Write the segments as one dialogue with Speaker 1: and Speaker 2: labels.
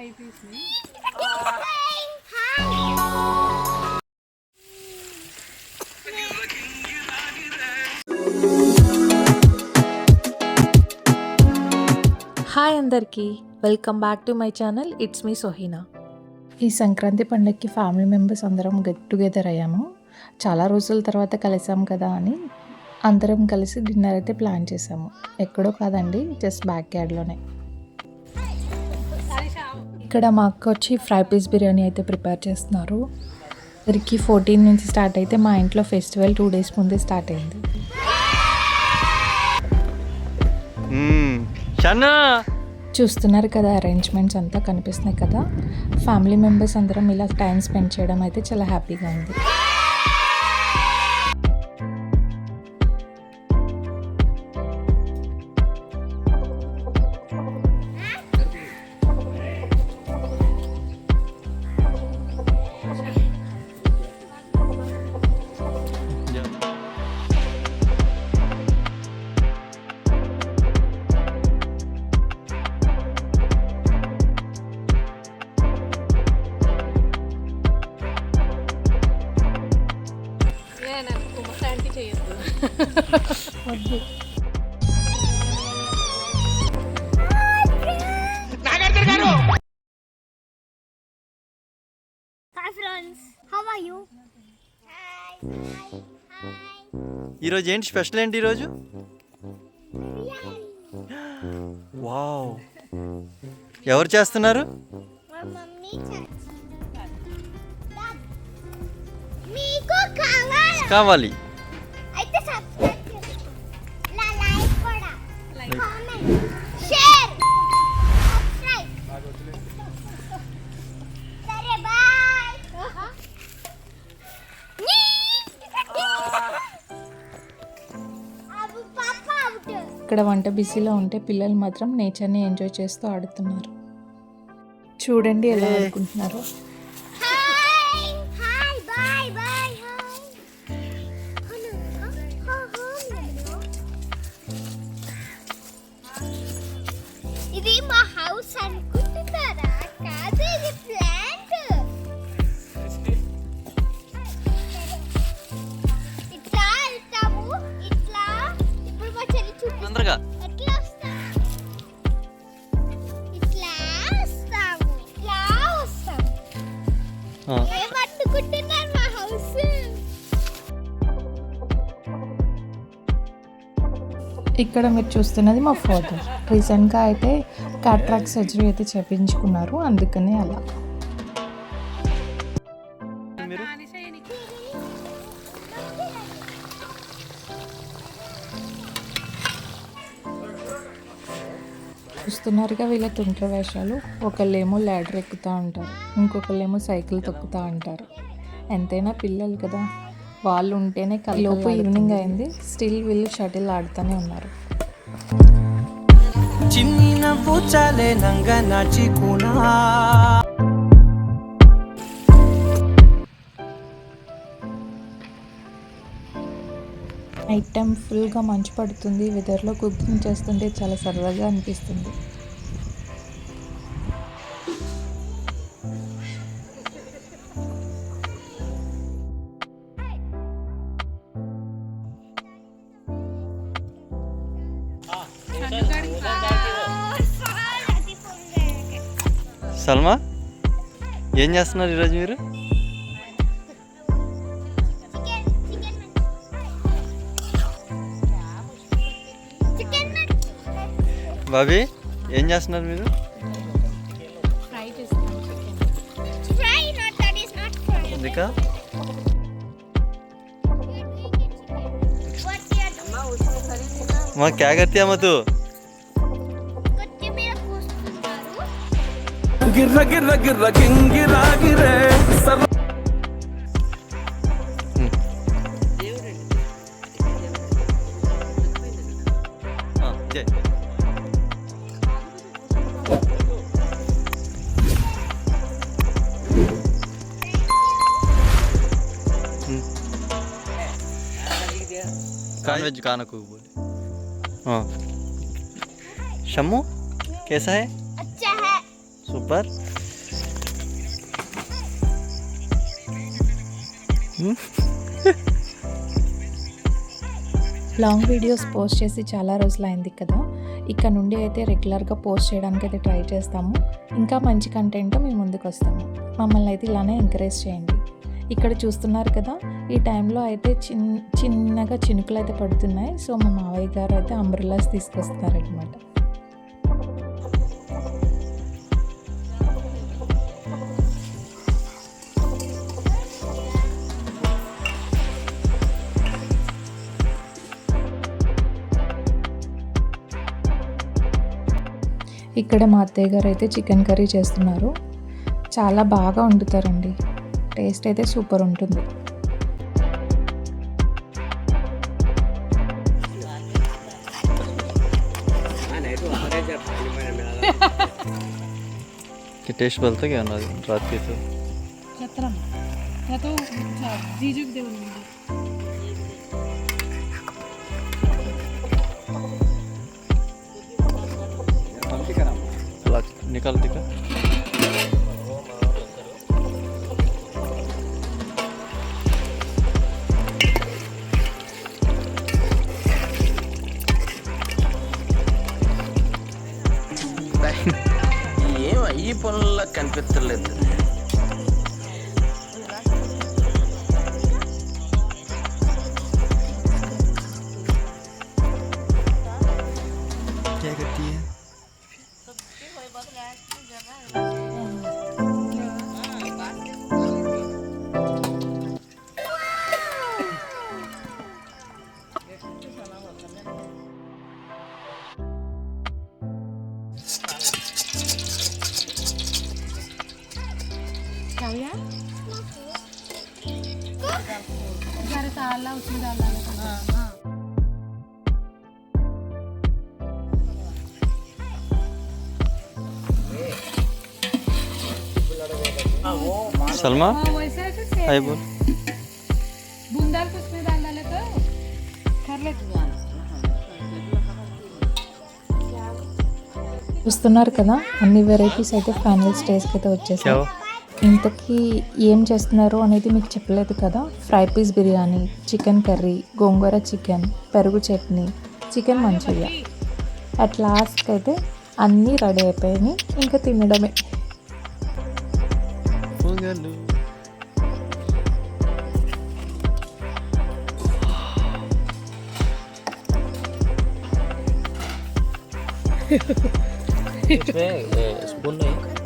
Speaker 1: Five పీస్ని
Speaker 2: hi అందరికీ welcome back to my channel it's me Sohina. ఈ సంక్రాంతి పండగకి ఫ్యామిలీ మెంబర్స్ అందరం గెట్ టుగెదర్ అయ్యాము. చాలా రోజుల తర్వాత కలిసాం కదా అని అందరం కలిసి డిన్నర్ అయితే ప్లాన్ చేసాము. ఎక్కడో కాదండి జస్ట్ బ్యాక్ యార్డ్లోనే. ఇక్కడ మా అక్క వచ్చి ఫ్రై పీస్ బిర్యానీ అయితే ప్రిపేర్ చేస్తున్నారు. ఇద్దరికి ఫోర్టీన్ నుంచి స్టార్ట్ అయితే మా ఇంట్లో ఫెస్టివల్ టూ డేస్ ముందే స్టార్ట్ అయింది. చూస్తున్నారు కదా అరేంజ్మెంట్స్ అంతా కనిపిస్తున్నాయి కదా. ఫ్యామిలీ మెంబర్స్ అందరం ఇలా టైం స్పెండ్ చేయడం అయితే చాలా హ్యాపీగా ఉంది.
Speaker 3: Hi friends, how are you?
Speaker 4: ఈరోజు ఏంటి స్పెషల్ ఏంటి ఈరోజు? వావ్. ఎవరు చేస్తున్నారు?
Speaker 3: కావాలా?
Speaker 2: ఇక్కడ వంట బిజీలో ఉంటే పిల్లలు మాత్రం నేచర్ని ఎంజాయ్ చేస్తూ ఆడుతున్నారు. చూడండి ఎలా ఆడుకుంటున్నారో.
Speaker 3: Hi hi bye bye hi hello ఇది మా హౌస్ అనుకుంటున్నారా
Speaker 2: ఇక్కడ మీరు చూస్తున్నది మా ఫాదర్ రీసెంట్గా అయితే కాట్రాక్ట్ సర్జరీ అయితే చేపించుకున్నారు అందుకని అలా. చూస్తున్నారుగా వీళ్ళ తుంట్ర వేషాలు. ఒకళ్ళేమో ల్యాడర్ ఎక్కుతూ ఉంటారు. ఇంకొకళ్ళేమో సైకిల్ తొక్కుతూ ఉంటారు. ఎంతైనా పిల్లలు కదా. వాళ్ళు ఉంటేనే లోపు ఈవినింగ్ అయింది. స్టిల్ వీళ్ళు షటిల్ ఆడుతూనే ఉన్నారు.
Speaker 5: చిన్ని నవ్వు చాలే నంగ నాచికునా
Speaker 2: నైట్ టైం ఫుల్గా మంచు పడుతుంది. వెదర్లో కుకింగ్ చేస్తుంటే చాలా సరదాగా అనిపిస్తుంది.
Speaker 4: సల్మా ఏం చేస్తున్నారు ఈరోజు మీరు? బాబీ ఏం చేస్తున్నారు మీరు
Speaker 1: ఫ్రై మా చికెన్
Speaker 3: Fry,
Speaker 5: గిర్ర గిర్ర గిర్ర
Speaker 4: not fry. ఎందుక कान वेज खाना को बोले हाँ शम्मू कैसा है
Speaker 3: अच्छा है
Speaker 4: సూపర్
Speaker 2: లాంగ్ వీడియోస్ పోస్ట్ చేసి చాలా రోజులు అయింది కదా ఇక్కడ నుండి అయితే రెగ్యులర్గా పోస్ట్ చేయడానికి అయితే ట్రై చేస్తాము ఇంకా మంచి కంటెంట్ మీ ముందుకు వస్తాము మమ్మల్ని అయితే ఇలానే ఎంకరేజ్ చేయండి ఇక్కడ చూస్తున్నారు కదా ఈ టైంలో అయితే చిన్ చిన్నగా చినుకులు అయితే పడుతున్నాయి. సో మా మావయ్య గారు అయితే అంబ్రెలాస్ తీసుకొస్తారనమాట ఇక్కడ మా అత్తయ్య గారు అయితే చికెన్ కర్రీ చేస్తున్నారు. చాలా బాగా వండుతారండి. టేస్ట్ అయితే సూపర్ ఉంటుంది
Speaker 4: कि टेस्ट बोलता क्या ना रात के तो
Speaker 1: छत्रम या तो जीजुक देऊन म्हणजे
Speaker 4: ला निकाल दिखा
Speaker 6: ఏం అయ్యి పనుల్లో కనిపించలేదు
Speaker 1: खाऊया जरा ताला उचलून द्यायला
Speaker 4: सलमा
Speaker 1: हाँ वैसा है कुछ
Speaker 4: हाय बोल
Speaker 1: बुंदाल कुछ में डाल डाले तो कर ले
Speaker 2: చూస్తున్నారు కదా అన్ని వెరైటీస్ అయితే ఫైనల్ స్టేజ్కి అయితే
Speaker 4: क्या
Speaker 2: వచ్చేసాయి
Speaker 4: हो
Speaker 2: ఇంతకీ ఏం చేస్తున్నారు అనేది మీకు చెప్పలేదు కదా? Fry piece biryani chicken curry gongura chicken పెరుగు చట్నీ చికెన్ మంచూరియా. అట్ లాస్ట్కి అయితే అన్నీ రెడీ అయిపోయాయి ఇంకా తినడమే.
Speaker 4: हो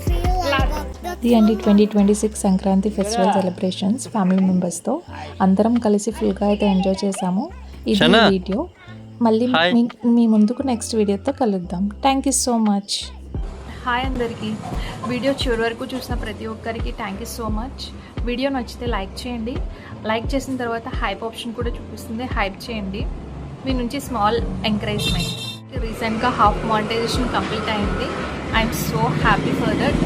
Speaker 2: the and twenty twenty six Sankranti festival celebrations family మెంబర్స్తో అందరం కలిసి ఫుల్గా అయితే ఎంజాయ్ చేశాము ఇది వీడియో. మళ్ళీ మీ ముందుకు నెక్స్ట్ వీడియోతో కలుద్దాం. Thank you so much. Hi అందరికీ. వీడియో చివరి వరకు చూసిన ప్రతి ఒక్కరికి thank you so much. Video నచ్చితే లైక్ చేయండి. లైక్ చేసిన తర్వాత హైప్ ఆప్షన్ కూడా చూపిస్తుంది. హైప్ చేయండి. మీ నుంచి స్మాల్ ఎంకరేజ్మెంట్. రీసెంట్గా హాఫ్ మానిటైజేషన్ కంప్లీట్ అయింది. I'm so happy for that.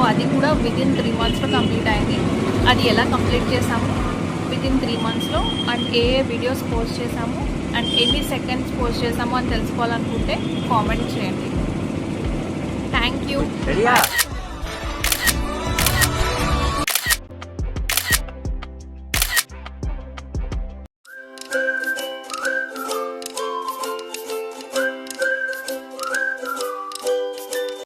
Speaker 2: So అది కూడా విత్ ఇన్ త్రీ మంత్స్లో కంప్లీట్ అయింది. అది ఎలా కంప్లీట్ చేసాము? విత్ ఇన్ త్రీ మంత్స్లో అండ్ ఏ ఏ వీడియోస్ పోస్ట్ చేసాము? అండ్ ఎన్ని సెకండ్స్ పోస్ట్ చేసాము అని తెలుసుకోవాలనుకుంటే కామెంట్ చేయండి. Thank you